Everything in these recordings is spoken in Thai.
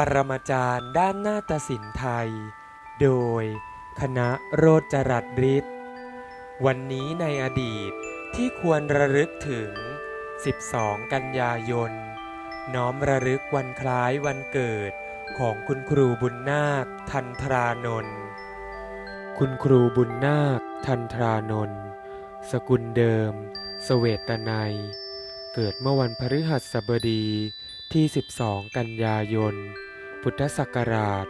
ปรมาจารย์ด้านนาฏศิลป์ไทย โดยคณะโรจรัสฤทธิ์วันนี้ในอดีตที่ควรระลึกถึง 12 กันยายน น้อมระลึกวันคล้ายวันเกิดของคุณครูบุญนาคทันทรานนท์คุณครูบุญนาคทันทรานนท์สกุลเดิมสเวตนัย เกิดเมื่อวันพฤหัสบดีที่ 12 กันยายน พุทธศักราช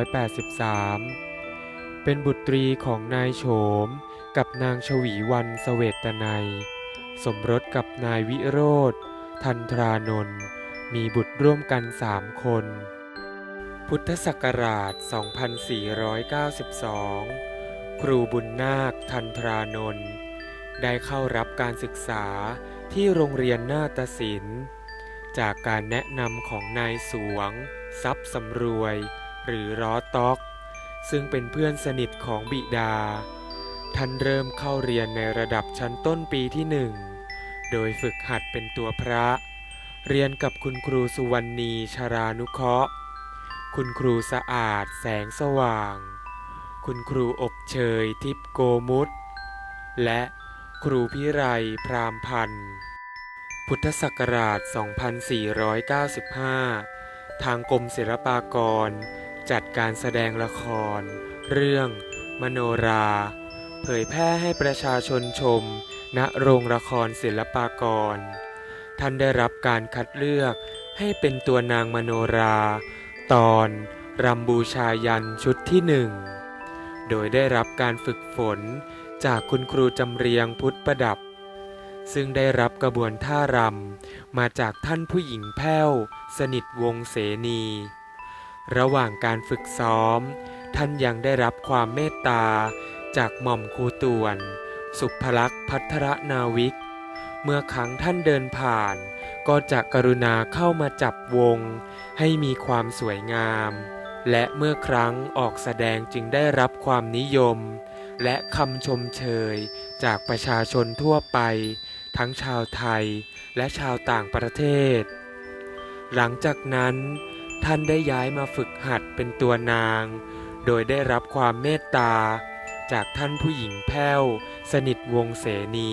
2483 เป็นบุตรีของนายโฉมกับนางชวีวันเสเวตนัยสมรสกับนายวิโรธ ทันทรานนท์มีบุตรร่วมกันสามคน พุทธศักราช 2492 ครูบุญนาคทันทรานนท์ได้เข้ารับการศึกษาที่โรงเรียนนาฏศิลป์ จากการแนะนำของนายสวง ทรัพย์สำรวย หรือร้อต๊อก ซึ่งเป็นเพื่อนสนิทของบิดา ท่านเริ่มเข้าเรียนในระดับชั้นต้นปีที่หนึ่ง โดยฝึกหัดเป็นตัวพระ เรียนกับคุณครูสุวรรณีชารานุเคราะห์ คุณครูสะอาดแสงสว่าง คุณครูอบเชยทิพโกมุตและครูพิไรพรามพันธ์ พุทธศักราช 2495 ทางกรมศิลปากร จัดการแสดงละคร เรื่อง มโนรา เผยแพร่ให้ประชาชนชม ณโรงละครศิลปากร ท่านได้รับการคัดเลือกให้เป็นตัวนางมโนรา ตอนรำบูชายันชุดที่หนึ่ง โดยได้รับการฝึกฝนจากคุณครูจำเรียงพุทธประดับ ซึ่งได้รับกระบวนท่ารำมาจากท่านผู้หญิงแพ้ว สนิทวงเสนี ระหว่างการฝึกซ้อม ท่านยังได้รับความเมตตา จากหม่อมครูตวน สุภลักษณ์พัทรนาวิก เมื่อครั้งท่านเดินผ่าน ก็จะกรุณาเข้ามาจับวง ให้มีความสวยงาม และเมื่อครั้งออกแสดงจึงได้รับความนิยม และคำชมเชยจากประชาชนทั่วไป ทั้งชาวไทยและชาวต่างประเทศ หลังจากนั้นท่านได้ย้ายมาฝึกหัดเป็นตัวนาง โดยได้รับความเมตตา จากท่านผู้หญิงแพ้ว สนิทวงเสนี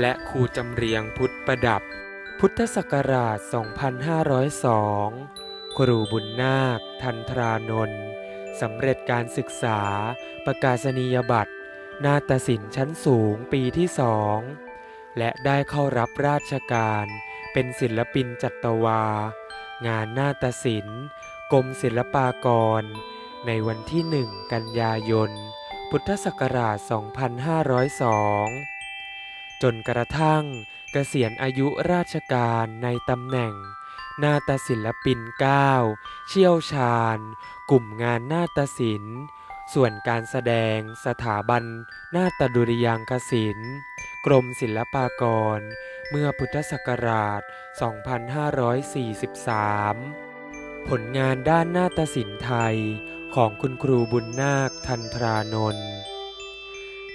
และครูจำเรียงพุทธประดับ พุทธศักราช 2502 ครูบุญนาค ทันทรานนท์สำเร็จการศึกษา ประกาศนียบัตร นาฏศิลป์ชั้นสูงปีที่สอง และได้เข้ารับราชการ เป็นศิลปินจัตวา งานนาฏศิลป์กรมศิลปากร ในวันที่หนึ่งกันยายน พุทธศักราช 2502 จนกระทั่งเกษียณอายุราชการในตำแหน่ง นาฏศิลปิน 9 เชี่ยวชาญ กลุ่มงานนาฏศิลป์ ส่วนการแสดงสถาบันนาฏดุริยางคศิลป์ รมศิลปากร เมื่อพุทธศักราช 2543 ผลงานด้านนาฏศิลป์ไทยของคุณครูบุญนาคทันทรานนท์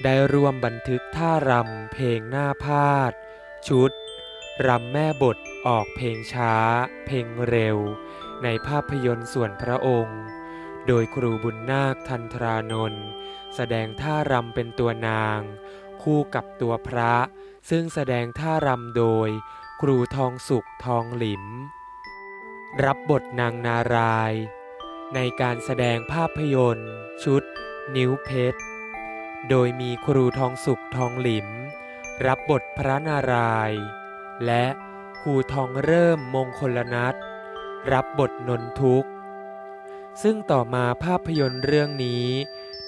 ได้รวมบันทึกท่ารำเพลงหน้าพาด ชุด รำแม่บทออกเพลงช้า เพลงเร็ว ในภาพยนตร์ส่วนพระองค์ โดยครูบุญนาคทันทรานนท์แสดงท่ารำเป็นตัวนาง คู่กับตัวพระ ซึ่งแสดงท่ารำโดย ครูทองสุขทองหลิม รับบทนางนาราย ในการแสดงภาพยนตร์ ชุด นิ้วเพชร โดยมีครูทองสุขทองหลิม รับบทพระนาราย และครูทองเริ่มมงคลนัทรับบทนนทุกข์ ซึ่งต่อมาภาพยนตร์เรื่องนี้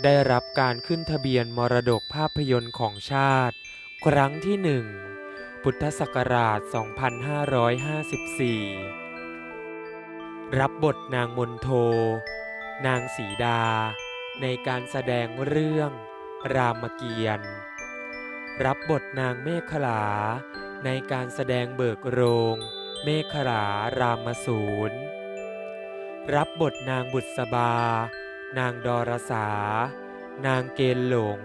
ได้รับการขึ้นทะเบียนมรดกภาพยนตร์ของชาติ ครั้งที่หนึ่งพุทธศักราช 2554 รับบทนางมนโท นางสีดา ในการแสดงเรื่องรามเกียรติ์ รับบทนางเมขลา ในการแสดงเบิกโรง เมขลารามสูร รับบทนางบุษบา นางดอรสา นางเกณฑ์หลง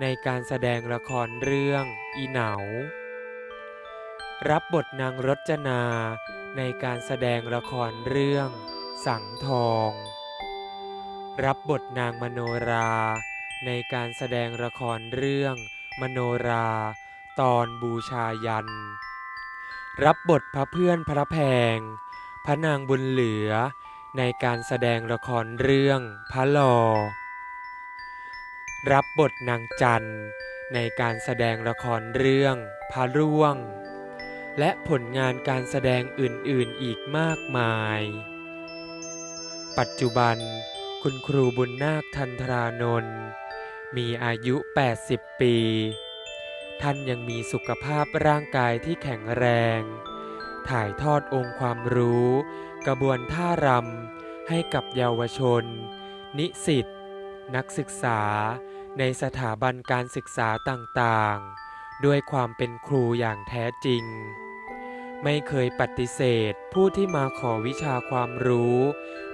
ในการแสดงละครเรื่องอีเหนา รับบทนางรจนาในการแสดงละครเรื่อง สังทอง รับบทนางมโนรา ในการแสดงละครเรื่อง มโนรา ตอนบูชายัน รับบทพระเพื่อนพระแพง พระนางบุญเหลือ ในการแสดงละครเรื่องพระลอ รับบทนางจันในการแสดงละครเรื่องพระร่วง และผลงานการแสดงอื่นๆอีกมากมาย ปัจจุบันคุณครูบุญนาคทันทรานนท์มีอายุ 80 ปี ท่านยังมีสุขภาพร่างกายที่แข็งแรง ถ่ายทอดองค์ความรู้ กระบวนท่ารำให้กับเยาวชน นิสิตนักศึกษา ในสถาบันการศึกษาต่างๆ ด้วยความเป็นครูอย่างแท้จริง ไม่เคยปฏิเสธผู้ที่มาขอวิชาความรู้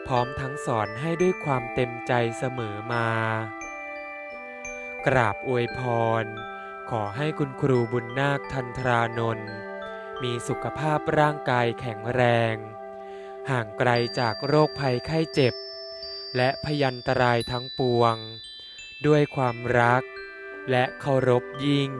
พร้อมทั้งสอนให้ด้วยความเต็มใจเสมอมา กราบอวยพร ขอให้คุณครูบุญนาคทันทรานนท์มีสุขภาพร่างกายแข็งแรง ห่างไกลจากโรคภัยไข้เจ็บ และพยันตรายทั้งปวง ด้วยความรักและเคารพยิ่ง